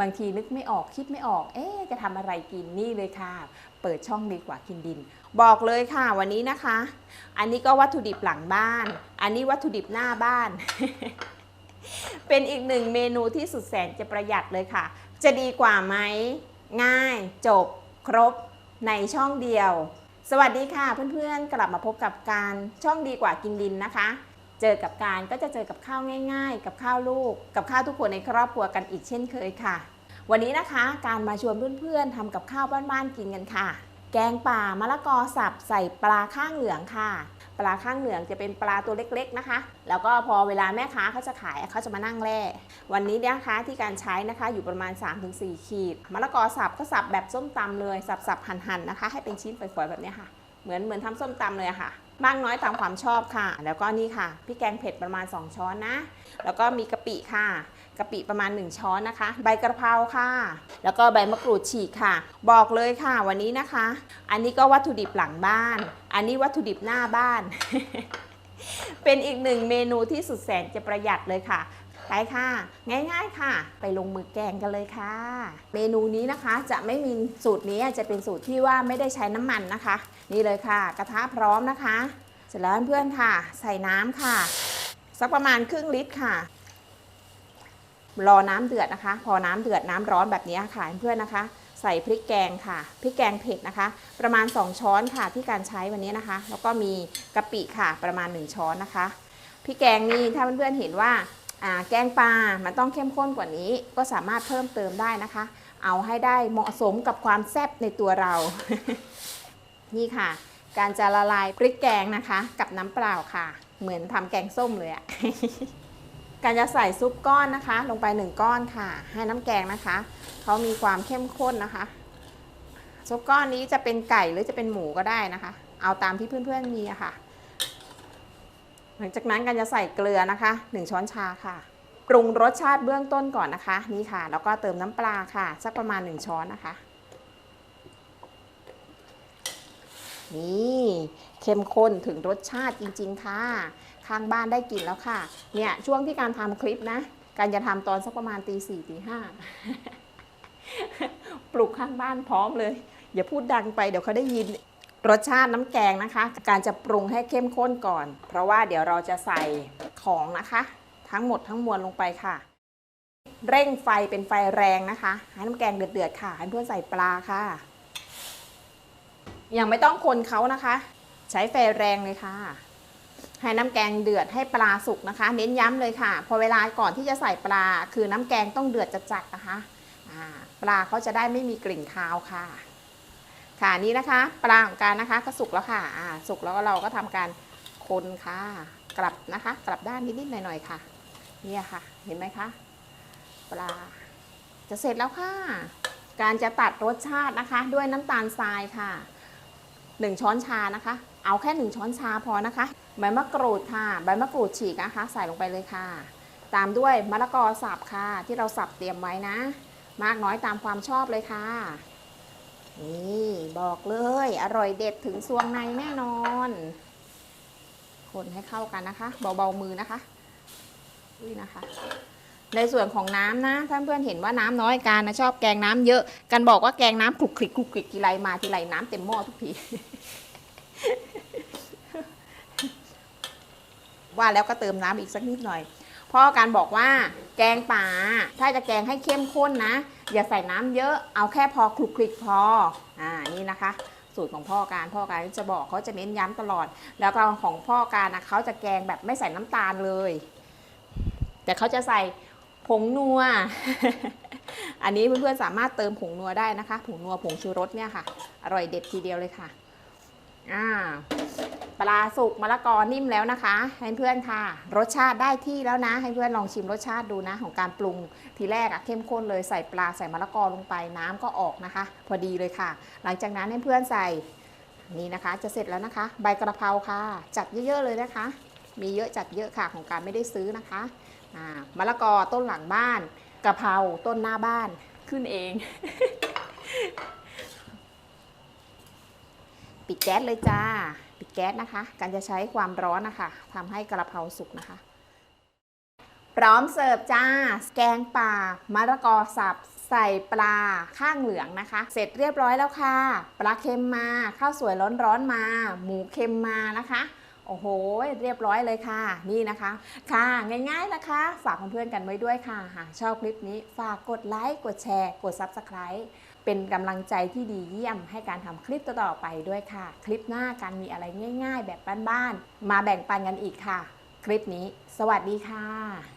บางทีนึกไม่ออกคิดไม่ออก เอ๊จะทำอะไรกินนี่เลยค่ะ เปิดช่องดีกว่ากินดิน บอกเลยค่ะวันนี้นะคะ อันนี้ก็วัตถุดิบหลังบ้าน อันนี้วัตถุดิบหน้าบ้าน เป็นอีกหนึ่งเมนูที่สุดแสนจะประหยัดเลยค่ะ จะดีกว่าไหมง่ายจบครบในช่องเดียว สวัสดีค่ะเพื่อนๆกลับมาพบกับการช่องดีกว่ากินดินนะคะ เจอกับการก็จะเจอกับข้าวง่าย ๆ กับข้าวลูก กับข้าวทุกคนในครอบครัวกันอีกเช่นเคยค่ะ วันนี้นะคะการมาชวนเพื่อนๆทำกับข้าวบ้านๆกินกันค่ะ แกงป่ามะละกอสับใส่ปลาข้างเหลืองค่ะ ปลาข้างเหลืองจะเป็นปลาตัวเล็กๆนะคะ แล้วก็พอเวลาแม่ค้าเขาจะขายเขาจะมานั่งแล่วันนี้เนี่ยนะคะที่การใช้นะคะอยู่ประมาณ 3-4 ขีดมะละกอสับก็สับแบบส้มตำเลยสับๆหั่นๆนะคะ ให้เป็นชิ้นฝอยๆแบบนี้ค่ะ เหมือนเหมือนทำส้มตำเลยค่ะ มากน้อยตามความชอบค่ะ แล้วก็นี่ค่ะพี่แกงเผ็ดประมาณ 2 ช้อนนะ แล้วก็มีกะปิค่ะกะปิประมาณ 1 ช้อนนะคะ ใบกระเพราค่ะ แล้วก็ใบมะกรูดฉีกค่ะ บอกเลยค่ะวันนี้นะคะ อันนี้ก็วัตถุดิบหลังบ้าน อันนี้วัตถุดิบหน้าบ้าน เป็นอีกหนึ่งเมนูที่สุดแสนจะประหยัดเลยค่ะ ไปค่ะ ง่ายๆค่ะ ไปลงมือแกงกันเลยค่ะ เมนูนี้นะคะจะไม่มีสูตรนี้จะเป็นสูตรที่ว่าไม่ได้ใช้น้ำมันนะคะ นี่เลยค่ะ กระทะพร้อมนะคะ เสร็จแล้วเพื่อนๆค่ะ ใส่น้ำค่ะ สักประมาณครึ่งลิตรค่ะ รอน้ำเดือดนะคะ พอน้ำเดือดน้ำร้อนแบบนี้ค่ะเพื่อนๆนะคะ ใส่พริกแกงค่ะพริกแกงเผ็ดนะคะ ประมาณ 2 ช้อนค่ะที่การใช้วันนี้นะคะ แล้วก็มีกะปิค่ะประมาณ 1 ช้อนนะคะพริกแกงนี่ถ้าเพื่อนๆเห็นว่า แกงปลา มันต้องเข้มข้นกว่านี้ ก็สามารถเพิ่มเติมได้นะคะ เอาให้ได้เหมาะสมกับความแซ่บในตัวเรา นี่ค่ะ การจะละลายพริกแกงนะคะ กับน้ำเปล่าค่ะ เหมือนทำแกงส้มเลยอะการจะใส่ซุปก้อนนะคะ ลงไป1ก้อนค่ะ ให้น้ำแกงนะคะเขามีความเข้มข้นนะคะ ซุปก้อนนี้จะเป็นไก่หรือจะเป็นหมูก็ได้นะคะ เอาตามที่เพื่อนๆมีอะค่ะ หลังจากนั้นการจะใส่เกลือนะคะ 1 ช้อนชาค่ะ ปรุงรสชาติเบื้องต้นก่อนนะคะ นี่ค่ะ แล้วก็เติมน้ำปลาค่ะ สักประมาณ 1 ช้อนนะคะ นี่เข้มข้นถึงรสชาติจริง ๆ ค่ะ ข้างบ้านได้กินแล้วค่ะ เนี่ยช่วงที่การทำคลิปนะ การจะทำตอนสักประมาณตีสี่ตีห้าปลุกข้างบ้านพร้อมเลย อย่าพูดดังไปเดี๋ยวเขาได้ยิน รสชาติน้ำแกงนะคะ การจะปรุงให้เข้มข้นก่อน เพราะว่าเดี๋ยวเราจะใส่ของนะคะ ทั้งหมดทั้งมวลลงไปค่ะ เร่งไฟเป็นไฟแรงนะคะ ให้น้ำแกงเดือดๆค่ะ ให้เพื่อนใส่ปลาค่ะ ยังไม่ต้องคนเขานะคะ ใช้ไฟแรงเลยค่ะ ให้น้ำแกงเดือดให้ปลาสุกนะคะ เน้นย้ำเลยค่ะ พอเวลาก่อนที่จะใส่ปลา คือน้ำแกงต้องเดือดจัดๆนะคะอ่าปลาเขาจะได้ไม่มีกลิ่นคาวค่ะ ค่ะนี่นะคะปลาของการนะคะก็สุกแล้วค่ะอ่าสุกแล้วก็เราก็ทำการคนค่ะ กลับนะคะ กลับด้านนิดๆหน่อยๆค่ะ เนี่ยค่ะ เห็นไหมคะปลาจะเสร็จแล้วค่ะ การจะตัดรสชาตินะคะ ด้วยน้ำตาลทรายค่ะ1ช้อนชานะคะ เอาแค่1ช้อนชาพอนะคะ ใบมะกรูดค่ะ ใบมะกรูดฉีกนะคะ ใส่ลงไปเลยค่ะ ตามด้วยมะละกอสับค่ะ ที่เราสับเตรียมไว้นะ มากน้อยตามความชอบเลยค่ะ นี่บอกเลย อร่อยเด็ดถึงซวงในแน่นอน คนให้เข้ากันนะคะ เบาๆมือนะคะอุ้ยนะคะ ในส่วนของน้ำนะท่านเพื่อนเห็นว่าน้ำน้อยการนะชอบแกงน้ำเยอะ กันบอกว่าแกงน้ำคลุกคลิกคลุกคลิกทีไรมาทีไรน้ำเต็มหม้อทุกทีว่าแล้วก็เติมน้ำอีกสักนิดหน่อย พ่อการบอกว่าแกงป่า ถ้าจะแกงให้เข้มข้นนะ อย่าใส่น้ำเยอะเอาแค่พอคลุกคลิกพออ่านี่นะคะ สูตรของพ่อการพ่อการจะบอกเขาจะเน้นย้ำตลอด แล้วก็ของพ่อการนะเขาจะแกงแบบไม่ใส่น้ำตาลเลย แต่เขาจะใส่ผงนัว อันนี้เพื่อนๆสามารถเติมผงนัวได้นะคะ ผงนัวผงชูรสเนี่ยค่ะ อร่อยเด็ดทีเดียวเลยค่ะ อ่า ปลาสุกมะละกอนิ่มแล้วนะคะ ให้เพื่อนค่ะ รสชาติได้ที่แล้วนะ ให้เพื่อนลองชิมรสชาติดูนะ ของการปรุงทีแรกอะเข้มข้นเลยใส่ปลาใส่มะละกอลงไปน้ำก็ออกนะคะ พอดีเลยค่ะ หลังจากนั้นให้เพื่อนใส่นี่นะคะ จะเสร็จแล้วนะคะ ใบกระเพราค่ะ จัดเยอะๆเลยนะคะ มีเยอะจัดเยอะค่ะของการไม่ได้ซื้อนะคะมะละกอต้นหลังบ้านกระเพราต้นหน้าบ้านขึ้นเอง ปิดแก๊สเลยจ้า ปิดแก๊สนะคะ การจะใช้ความร้อนนะคะทำให้กระเพราสุกนะคะ พร้อมเสิร์ฟจ้า แกงป่ามะละกอสับใส่ปลาข้างเหลืองนะคะ เสร็จเรียบร้อยแล้วค่ะ ปลาเค็มมา ข้าวสวยร้อนๆมา หมูเค็มมานะคะ โอ้โห เรียบร้อยเลยค่ะ นี่นะคะ ค่ะ ง่ายๆนะคะ ฝากเพื่อนๆกันไว้ด้วยค่ะ หากชอบคลิปนี้ ฝากกดไลค์ กดแชร์ กด Subscribe เป็นกำลังใจที่ดีเยี่ยมให้การทำคลิปต่อๆไปด้วยค่ะ คลิปหน้าการมีอะไรง่าย ๆ แบบบ้านๆ มาแบ่งปันกันอีกค่ะ คลิปนี้ สวัสดีค่ะ